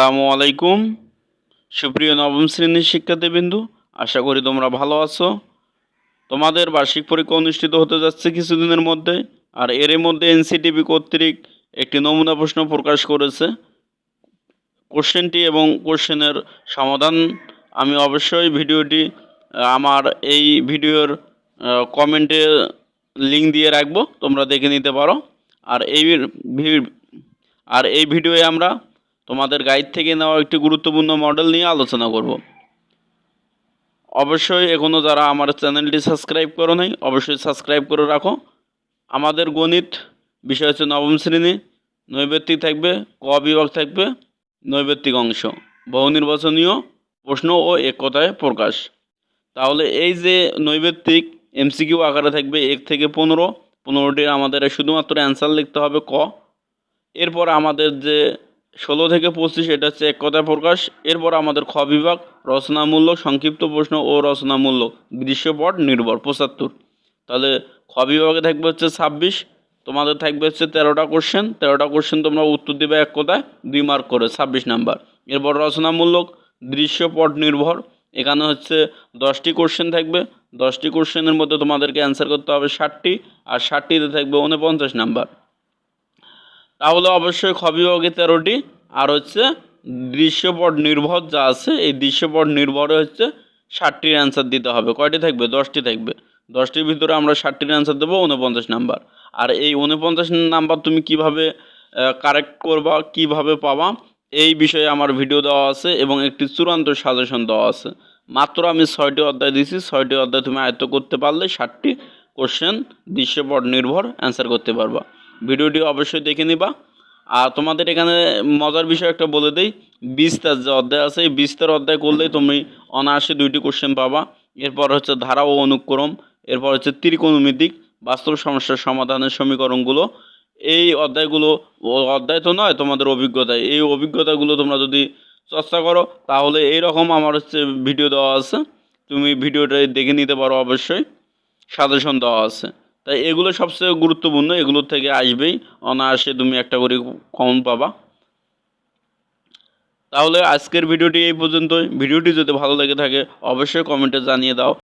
আসসালামু আলাইকুম। সুপ্রিয় নবম শ্রেণির শিক্ষার্থীবৃন্দু, আশা করি তোমরা ভালো আছো। তোমাদের বার্ষিক পরীক্ষা অনুষ্ঠিত হতে যাচ্ছে কিছুদিনের মধ্যে, আর এর মধ্যে এনসিটিভি কর্তৃক একটি নমুনা প্রশ্ন প্রকাশ করেছে। কোশ্চেনটি এবং কোশ্চেনের সমাধান, আমি অবশ্যই ভিডিওটি আমার এই ভিডিওর কমেন্টে লিঙ্ক দিয়ে রাখব, তোমরা দেখে নিতে পারো। আর এই আর এই ভিডিওয়ে আমরা তোমাদের গাইড থেকে নেওয়া একটি গুরুত্বপূর্ণ মডেল নিয়ে আলোচনা করব। অবশ্যই এখনও যারা আমার চ্যানেলটি সাবস্ক্রাইব করো নাই, অবশ্যই সাবস্ক্রাইব করে রাখো। আমাদের গণিত বিষয় হচ্ছে নবম শ্রেণি, নৈবেত্তিক থাকবে, ক বিভাগ থাকবে, নৈবেত্তিক অংশ। বহু নির্বাচনীয় প্রশ্ন ও একতায় প্রকাশ। তাহলে এই যে নৈবেত্তিক এমসিকিউ আকারে থাকবে এক থেকে পনেরো পনেরোটির আমাদের শুধুমাত্র অ্যান্সার লিখতে হবে ক। এরপর আমাদের যে ষোলো থেকে পঁচিশ, এটা হচ্ছে এক কথায় প্রকাশ। এরপর আমাদের খ বিভাগ, রচনামূলক, সংক্ষিপ্ত প্রশ্ন ও রচনামূলক, দৃশ্যপট নির্ভর, পঁচাত্তর। তাহলে খ বিভাগে থাকবে হচ্ছে ছাব্বিশ, তোমাদের থাকবে হচ্ছে তেরোটা কোশ্চেন তেরোটা কোশ্চেন তোমরা উত্তর দিবে এক কথায়, দুই মার্ক করে, ছাব্বিশ নাম্বার এরপর রচনামূলক, দৃশ্যপট নির্ভর, এখানে হচ্ছে দশটি কোশ্চেন থাকবে। দশটি কোশ্চেনের মধ্যে তোমাদেরকে অ্যান্সার করতে হবে ষাটটি, আর ষাটটিতে থাকবে উনপঞ্চাশ নাম্বার তাহলে অবশ্যই খ বিভাগে তেরোটি আর হচ্ছে দৃশ্যপট নির্ভর যা আছে, এই দৃশ্যপট নির্ভরে হচ্ছে ষাটটির অ্যান্সার দিতে হবে। কয়টি থাকবে? দশটি থাকবে। দশটির ভিতরে আমরা ষাটটির অ্যান্সার দেবো উনপঞ্চাশ নাম্বার আর এই উনপঞ্চাশ নাম্বার তুমি কীভাবে কারেক্ট করবা, কীভাবে পাবা, এই বিষয়ে আমার ভিডিও দেওয়া আছে এবং একটি চূড়ান্ত সাজেশন দেওয়া আছে। মাত্র আমি ছয়টি অধ্যায় দিয়েছি, ছয়টি অধ্যায় তুমি আয়ত্ত করতে পারলে ষাটটি কোশ্চেন দৃশ্যপট নির্ভর অ্যান্সার করতে পারবা। ভিডিওটি অবশ্যই দেখে নিবা। আর তোমাদের এখানে মজার বিষয় একটা বলে দেই, বিস্তার যে অধ্যায় আছে, এই বিস্তার অধ্যায় করলেই তুমি অনায়াসে দুইটি কোশ্চেন পাবা। এরপর হচ্ছে ধারা ও অনুক্রম, এরপর হচ্ছে ত্রিকোণমিতিক, বাস্তব সমস্যার সমাধানের সমীকরণগুলো। এই অধ্যায়গুলো অধ্যায় তো নয়, তোমাদের অভিজ্ঞতায় এই অভিজ্ঞতাগুলো তোমরা যদি চর্চা করো, তাহলে এই রকম আমার হচ্ছে ভিডিও দেওয়া আছে। তুমি ভিডিওটা দেখে নিতে পারো অবশ্যই। সাজেশন দেওয়া আছে। তাই এগুলো সবচেয়ে গুরুত্বপূর্ণ এগুলোর থেকে আসবেই। অনায়াসে তুমি একটা করে কমন পাবা। তাহলে আজকের ভিডিওটি এই পর্যন্তই। ভিডিওটি যদি ভালো লেগে থাকে, অবশ্যই কমেন্টে জানিয়ে দাও।